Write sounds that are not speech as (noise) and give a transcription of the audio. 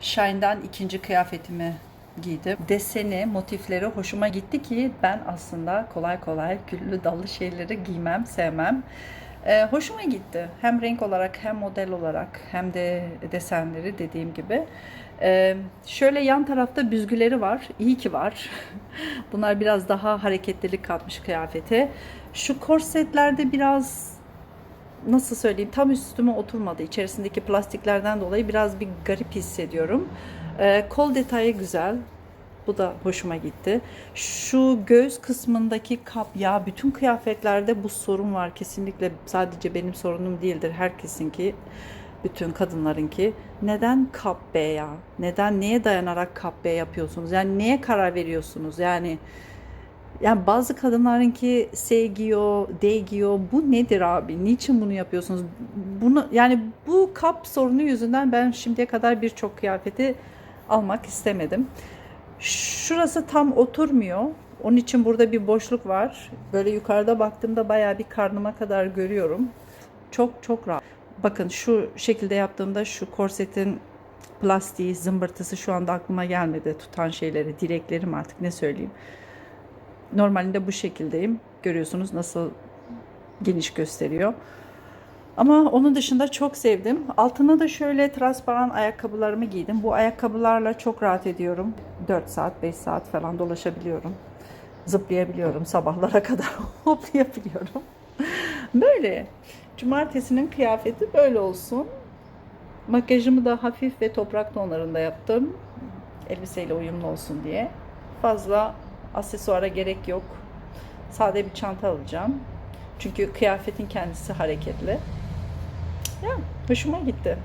Shine'dan ikinci kıyafetimi giydim. Deseni, motifleri hoşuma gitti ki ben aslında kolay kolay güllü dallı şeyleri giymem, sevmem. Ee, hoşuma gitti. Hem renk olarak hem model olarak hem de desenleri dediğim gibi. Ee, şöyle yan tarafta büzgüleri var. İyi ki var. (laughs) Bunlar biraz daha hareketlilik katmış kıyafete. Şu korsetlerde biraz nasıl söyleyeyim tam üstüme oturmadı. İçerisindeki plastiklerden dolayı biraz bir garip hissediyorum. Ee, kol detayı güzel. Bu da hoşuma gitti. Şu göğüs kısmındaki kap ya bütün kıyafetlerde bu sorun var. Kesinlikle sadece benim sorunum değildir. Herkesinki bütün kadınlarınki. Neden kap B ya? Neden neye dayanarak kap B yapıyorsunuz? Yani neye karar veriyorsunuz? Yani yani bazı kadınlarınki S giyiyor, D giyiyor. Bu nedir abi? Niçin bunu yapıyorsunuz? Bunu yani bu kap sorunu yüzünden ben şimdiye kadar birçok kıyafeti almak istemedim. Şurası tam oturmuyor. Onun için burada bir boşluk var. Böyle yukarıda baktığımda bayağı bir karnıma kadar görüyorum. Çok çok rahat. Bakın şu şekilde yaptığımda şu korsetin plastiği, zımbırtısı şu anda aklıma gelmedi. Tutan şeyleri, dileklerim artık ne söyleyeyim. Normalinde bu şekildeyim. Görüyorsunuz nasıl geniş gösteriyor. Ama onun dışında çok sevdim. Altına da şöyle transparan ayakkabılarımı giydim. Bu ayakkabılarla çok rahat ediyorum. 4 saat, 5 saat falan dolaşabiliyorum. Zıplayabiliyorum. Sabahlara (laughs) kadar hoplayabiliyorum. Böyle. Cumartesinin kıyafeti böyle olsun. Makyajımı da hafif ve toprak tonlarında yaptım. Elbiseyle uyumlu olsun diye. Fazla aksesuara gerek yok. Sade bir çanta alacağım. Çünkü kıyafetin kendisi hareketli. Ya hoşuma gitti.